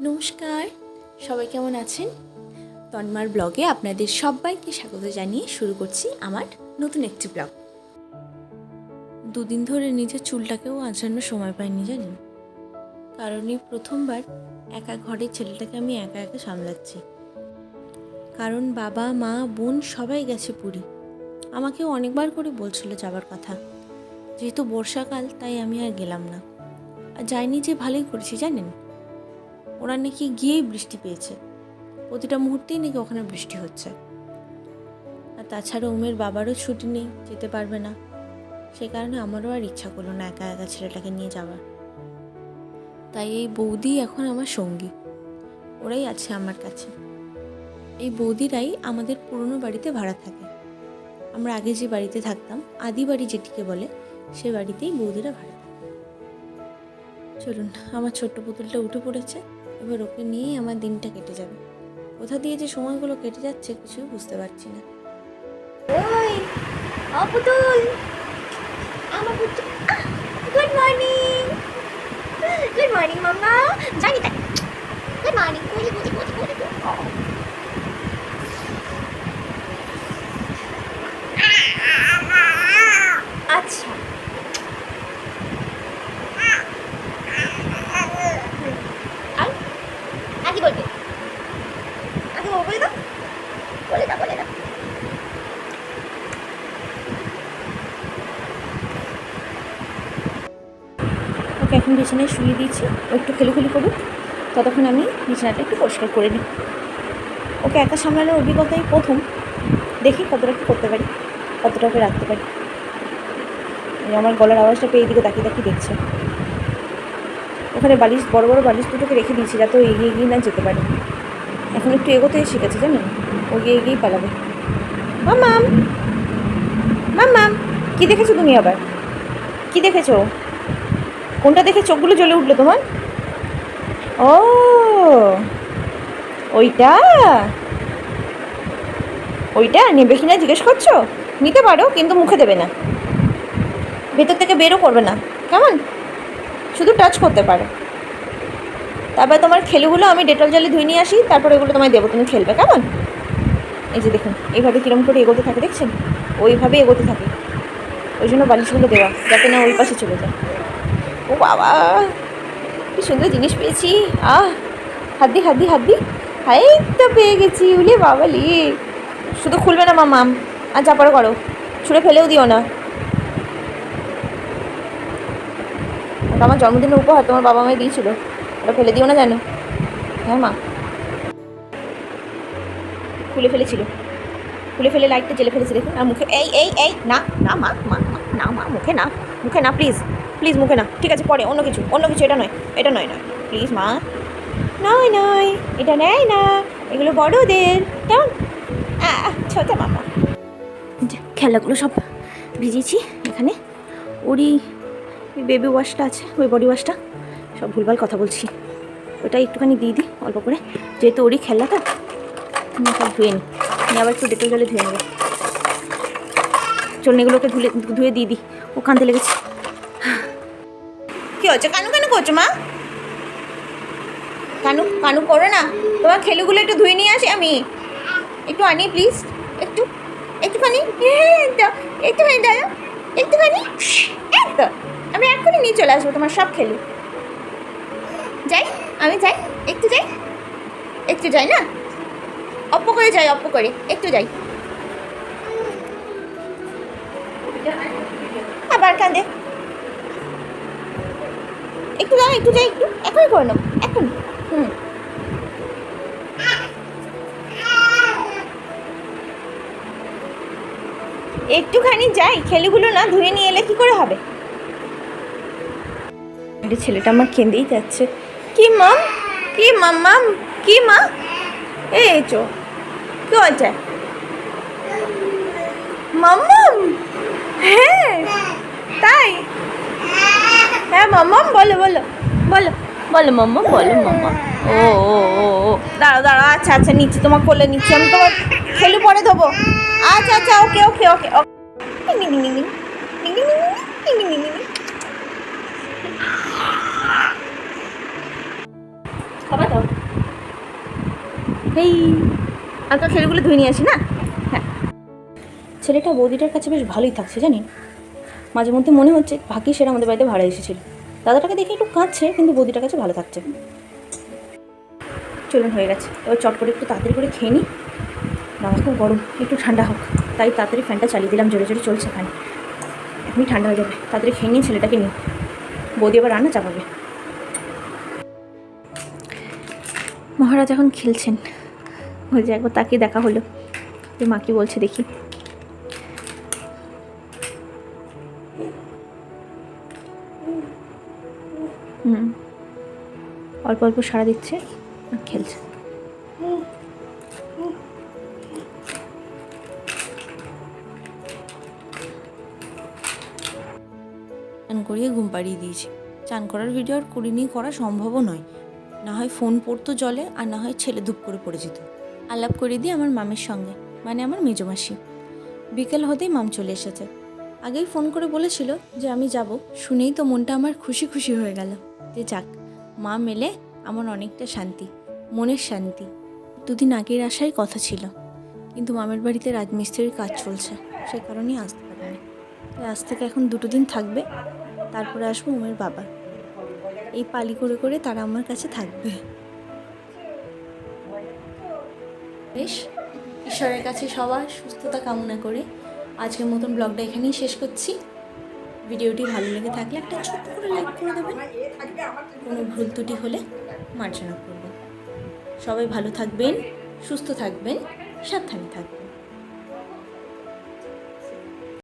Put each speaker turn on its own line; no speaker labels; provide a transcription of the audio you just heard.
নমস্কার। সবাই কেমন আছেন? তন্মার ব্লগে আপনাদের সবাইকে স্বাগত জানিয়ে শুরু করছি আমার নতুন একটি ব্লগ। দুদিন ধরে নিজের চুলটাকেও আঁচানোর সময় পাইনি, জানেন? কারণ এই প্রথমবার একা ঘরের ছেলেটাকে আমি একা একা সামলাচ্ছি। কারণ বাবা, মা, বোন সবাই গেছে পুরী। আমাকেও অনেকবার করে বলছিল যাবার কথা। যেহেতু বর্ষাকাল, তাই আমি আর গেলাম না। আর যাইনি যে ভালোই করেছি, জানেন? ওরা নাকি গিয়েই বৃষ্টি পেয়েছে। প্রতিটা মুহূর্তেই নাকি ওখানে বৃষ্টি হচ্ছে। আর তাছাড়া উমের বাবারও ছুটি নেই, যেতে পারবে না। সে কারণে আমারও আর ইচ্ছা করল না একা একা ছেলেটাকে নিয়ে যাওয়ার। তাই এই বৌদি এখন আমার সঙ্গী। ওরাই আছে আমার কাছে। এই বৌদিরাই আমাদের পুরনো বাড়িতে ভাড়া থাকে। আমরা আগে যে বাড়িতে থাকতাম, আদি বাড়ি যেটিকে বলে, সে বাড়িতেই বৌদিরা ভাড়া থাকে। চলুন, আমার ছোট্ট পুতুলটা উঠে পড়েছে। এবার ওকে নিয়েই আমার দিনটা কেটে যাবে। কোথা দিয়ে যে সময়গুলো কেটে যাচ্ছে কিছু বুঝতে পারছি না।
ওই ও পুতুল আমার তাই গুড মর্নিং কোলি কোলি কোলি কোলি আচ্ছা আর আর কি বলবি আগে ও বলে দাও বলে দাও বলে দাও
এখন বিছানায় শুয়ে দিয়েছি ও একটু খেলিখুলি করুক, ততক্ষণ আমি বিছানাটা একটু পরিষ্কার করে নিই। ওকে একা সামলানোর অভিজ্ঞতাই প্রথম। দেখি কতটা কি করতে পারি, কতটা ওকে রাখতে পারি। আমার গলার আওয়াজটা পেয়ে এদিকে তাকিয়ে তাকিয়ে দেখছে। ওখানে বালিশ, বড় বড় বালিশ দুটোকে রেখে দিয়েছি যাতে ও এগিয়ে এগিয়ে না যেতে পারে। এখন একটু এগোতে শিখেছে জানেন ও গিয়ে এগিয়েই পালাবে। মাম মাম মাম, কী দেখেছ তুমি আবার? কি দেখেছ? কোনটা দেখে চোখগুলো জ্বলে উঠল তোমার? ও, ওইটা? ওইটা? নেবে কিনা জিজ্ঞেস করছ? নিতে পারো, কিন্তু মুখে দেবে না। ভেতর থেকে বেরও করবে না। কেমন? শুধু টাচ করতে পারো। তারপর তোমার খেলুগুলো আমি ডেটল জলে ধুয়ে নিয়ে আসি, তারপর এগুলো তোমায় দেবো, তুমি খেলবে, কেমন? এই যে দেখুন, এইভাবে কিরম করে এগোতে থাকে, দেখছেন? ওইভাবে এগোতে থাকে। ওই জন্য বালিশগুলো দেওয়া, যাতে না ওই পাশে চলে যায়। ও বাবা কি সুন্দর জিনিস পেয়েছি। আহ হাদ্দি হাদ্দি হাদ্দি হাই তো পেয়ে গেছি উলে বাবালি। শুধু খুলবে না মামাম আর চাপাড়ো করো। ছুঁড়ে ফেলেও দিও না। আমার জন্মদিনের উপহার তোমার বাবা মাই দিয়েছিল। ওটা ফেলে দিও না জানো হ্যাঁ মা। খুলে ফেলেছিল। খুলে ফেলে লাইটটা জেলে ফেলেছে দেখুন। আর মুখে এই এই এই না না মা মা, না মা মুখে না। মুখে না প্লিজ প্লিজ মুখে না। ঠিক আছে, পরে, অন্য কিছু অন্য কিছু, এটা নয় এটা নয় নয়। প্লিজ মা। নয় নয়, এটা নেয় না, এগুলো বড়দের। কেমন? ছোট মামা। খেলাগুলো সব ভিজিয়েছি এখানে। ওরই বেবি ওয়াশটা আছে, ওই বডি ওয়াশটা সব ভুলভাল কথা বলছি। ওটা একটুখানি দিয়ে দিই, অল্প করে। যেহেতু ওরই খেলাটা সব ধুয়ে নিই আবার একটু ডেটল জলে ধুয়ে নেব। চলুন, এগুলোকে ধুলে, ধুয়ে দিয়ে দিই। ও কাঁদতে লেগেছে। কি হচ্ছে? কানু কানু করছ, মা? কানু কানু করো না। তোমার খেলুগুলো একটু ধুয়ে নিয়ে আসি আমি। একটু আনি প্লিজ একটু, একটুখানি। একটুখানি দাঁড়ো একটুখানি। তো আমি এক্ষুনি নিয়ে চলে আসব তোমার সব খেলু। যাই, আমি যাই। একটু যাই। একটু যাই না? অপ্প করে যাই, অপ্প করে। একটু যাই। আবার কাঁদে একটু যাও একটু যাই, একটু। এখনই করে নেব এখন হুম। একটুখানি যাই, খেলিগুলো না ধুয়ে নিয়ে এলে কি করে হবে? ছেলেটা আমার কেঁদেই যাচ্ছে। কি, মাম? কি, মাম মাম? কি, মা? এই চো। কি হচ্ছে মাম্মাম হ্যাঁ তাই হ্যাঁ মাম্মা বলো বলো বলো বলো মাম্মা বলো মাম্মা ও ও ও ও দাঁড়াও দাঁড়াও আচ্ছা আচ্ছা নিচে তোমার কোলে নিচ্ছি আমি তোমার খেলু পরে ধোবো আচ্ছা আচ্ছা ওকে ওকে ওকে খাবার দাও এই আর খেলগুলো ধুয়ে নিয়ে আসি না ছেলেটা বৌদিটার কাছে বেশ ভালোই থাকছে জানি মাঝে মধ্যে মনে হচ্ছে ভাগ্যি সেরা আমাদের বাড়িতে ভাড়া এসেছিল। দাদাটাকে দেখে একটু কাঁদছে, কিন্তু বৌদিটার কাছে ভালো থাকছে। চলুন, হয়ে গেছে। এবার চট করে একটু তাড়াতাড়ি করে খেয়ে নিই বাবা খুব গরম। একটু ঠান্ডা হোক। তাই তাড়াতাড়ি ফ্যানটা চালিয়ে দিলাম, জোরে জোরে চলছে ফ্যান। এমনি ঠান্ডা হয়ে যাবে। তাড়াতাড়ি খেয়ে নিয়ে ছেলেটাকে নিই বৌদি আবার রান্না চাপাবে। মহারাজ এখন খেলছেন। যে একবার তাকে দেখা হলো। যে মা কি বলছে দেখি। অল্প অল্প সারা দিচ্ছে আর খেলছে। চান করিয়ে ঘুম পাড়িয়ে দিয়েছি। চান করার ভিডিও আর করিনি, করা সম্ভবও নয়। না হয় ফোন পড়তো জলে, আর না হয় ছেলে ধূপ করে পড়ে যেত। আলাপ করে দিই আমার মামের সঙ্গে মানে আমার মেজমাসি। বিকেল হতেই মাম চলে এসেছে। আগেই ফোন করে বলেছিল যে আমি যাব। শুনেই তো মনটা আমার খুশি খুশি হয়ে গেল। যে যাক। মা মেলে আমার অনেকটা শান্তি, মনের শান্তি। দুদিন আগের আসাই কথা ছিল, কিন্তু মামের বাড়িতে রাজমিস্ত্রির কাজ চলছে, সে কারণেই আসতে পারিনি। তাই আজ থেকে এখন দুটো দিন থাকবে, তারপরে আসব উমের বাবা এই পালি করে করে তারা আমার কাছে থাকবে। বেশ, ঈশ্বরের কাছে সবার সুস্থতা কামনা করে আজকের মতন ব্লগটা এখানেই শেষ করছি। ভিডিওটি ভালো লেগে থাকলে একটা ছোট্ট করে লাইক করে দেবেন। কোনো ভুল ত্রুটি হলে মার্জনা করবেন। সবাই ভালো থাকবেন, সুস্থ থাকবেন, সাবধানে থাকবেন।